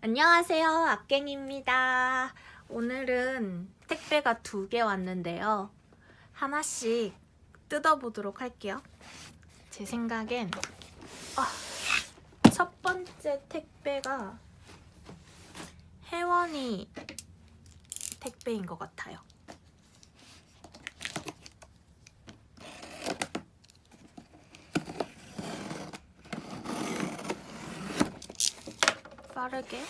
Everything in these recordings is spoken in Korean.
안녕하세요. 악갱입니다. 오늘은 택배가 두 개 왔는데요. 하나씩 뜯어보도록 할게요. 제 생각엔 아, 첫 번째 택배가 혜원이 택배인 것 같아요. 빠르게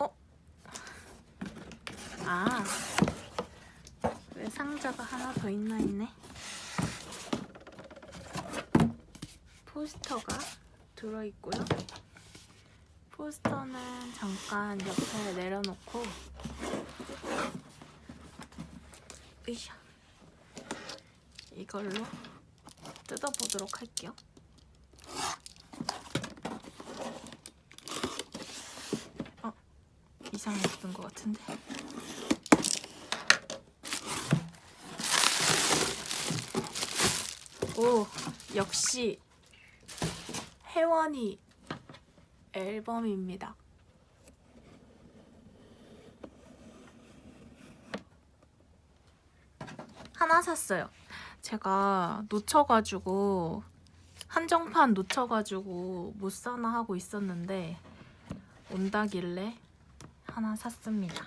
어? 아, 왜 상자가 하나 더 있나 있네. 포스터가 들어있고요. 포스터는 잠깐 옆에 내려놓고 으쌰. 이걸로 뜯어보도록 할게요. 뜯은 것 같은데. 오, 역시 혜원이 앨범입니다. 하나 샀어요. 제가 놓쳐가지고 한정판 놓쳐가지고 못 사나 하고 있었는데 온다길래 하나 샀습니다.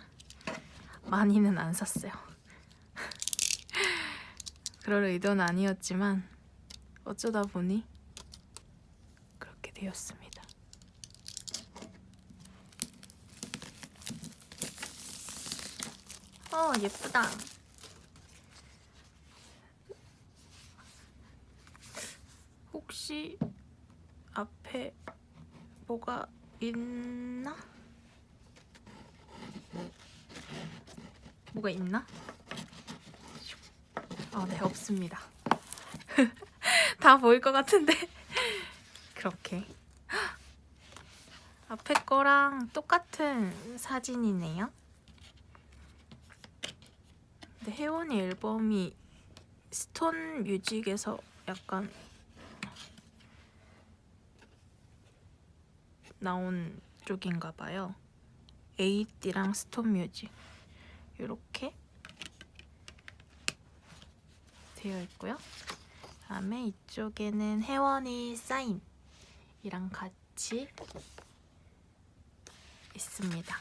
많이는 안 샀어요. 그럴 의도는 아니었지만 어쩌다 보니 그렇게 되었습니다. 어, 예쁘다. 혹시 앞에 뭐가 있나? 뭐가 있나? 아, 네, 없습니다. 다 보일 것 같은데. 그렇게. 앞에 거랑 똑같은 사진이네요. 근데 혜원이 앨범이 스톤 뮤직에서 약간 나온 쪽인가 봐요. 에이띠랑 스톤 뮤직 이렇게 되어 있고요. 다음에 이쪽에는 혜원이 사인이랑 같이 있습니다.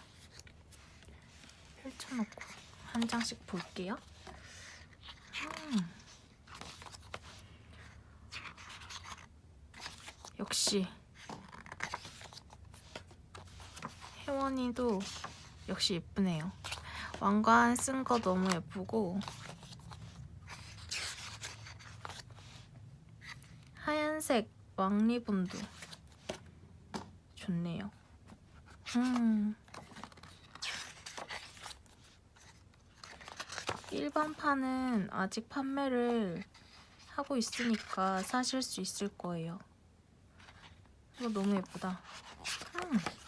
펼쳐놓고 한 장씩 볼게요. 음. 역시 혜원이도 역시 예쁘네요. 왕관 쓴 거 너무 예쁘고 하얀색 왕리본도 좋네요. 음. 일반판은 아직 판매를 하고 있으니까 사실 수 있을 거예요. 이거 너무 예쁘다. 음.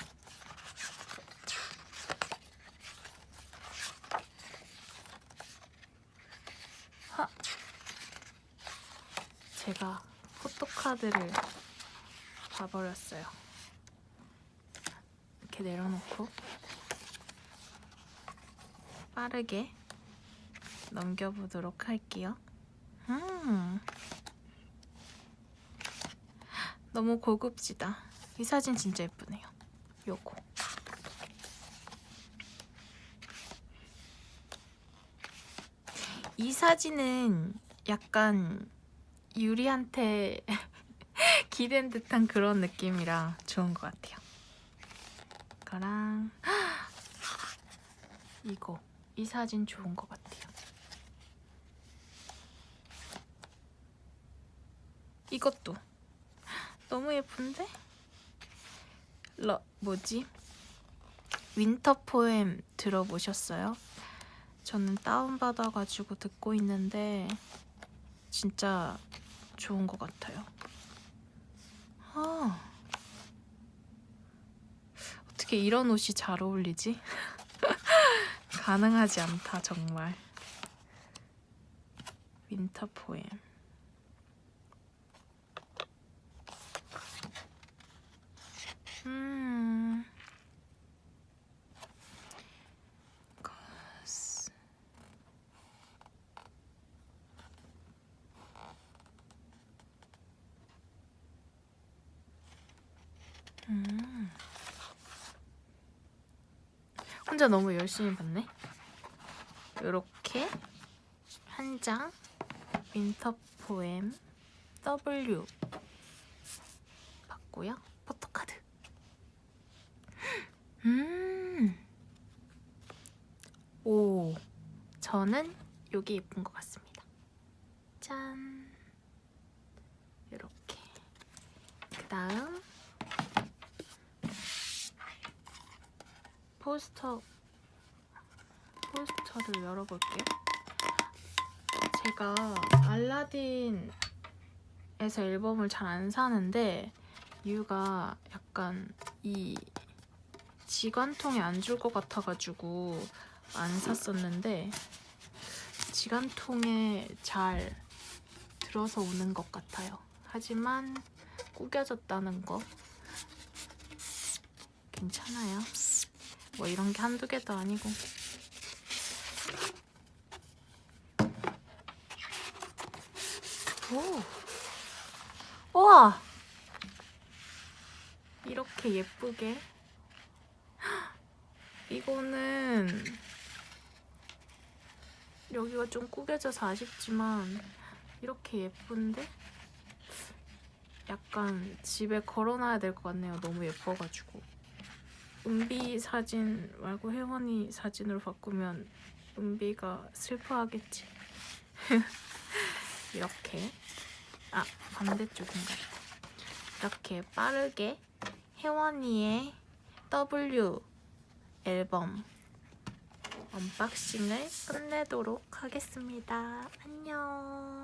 하. 제가 포토카드를 봐버렸어요. 이렇게 내려놓고 빠르게 넘겨보도록 할게요. 음. 너무 고급지다. 이 사진 진짜 예쁘네요. 요거. 이 사진은 약간 유리한테 기댄 듯한 그런 느낌이라 좋은 것 같아요. 이거랑 이거 이 사진 좋은 것 같아요. 이것도 너무 예쁜데? 러 뭐지? 윈터 포엠 들어보셨어요? 저는 다운받아가지고 듣고 있는데 진짜 좋은 것 같아요. 아, 어떻게 이런 옷이 잘 어울리지? 가능하지 않다, 정말. 윈터 포엠. 음. 음. 혼자 너무 열심히 봤네. 이렇게 한 장 윈터 포엠 W 받고요. 포토카드. 음. 오. 저는 여기 예쁜 것 같습니다. 짠. 이렇게. 그 다음 포스터 포스터를 열어볼게요. 제가 알라딘에서 앨범을 잘 안 사는데 이유가 약간 이 지관통에 안줄 것 같아가지고 안 샀었는데 지관통에 잘 들어서 오는 것 같아요. 하지만 구겨졌다는 거 괜찮아요. 뭐 이런 게 한두 개도 아니고. 오! 우와! 이렇게 예쁘게. 이거는 여기가 좀 구겨져서 아쉽지만 이렇게 예쁜데 약간 집에 걸어놔야 될 것 같네요. 너무 예뻐가지고. 은비 사진 말고 혜원이 사진으로 바꾸면 은비가 슬퍼하겠지. 이렇게 아 반대쪽인가. 이렇게 빠르게 혜원이의 W 앨범 언박싱을 끝내도록 하겠습니다. 안녕.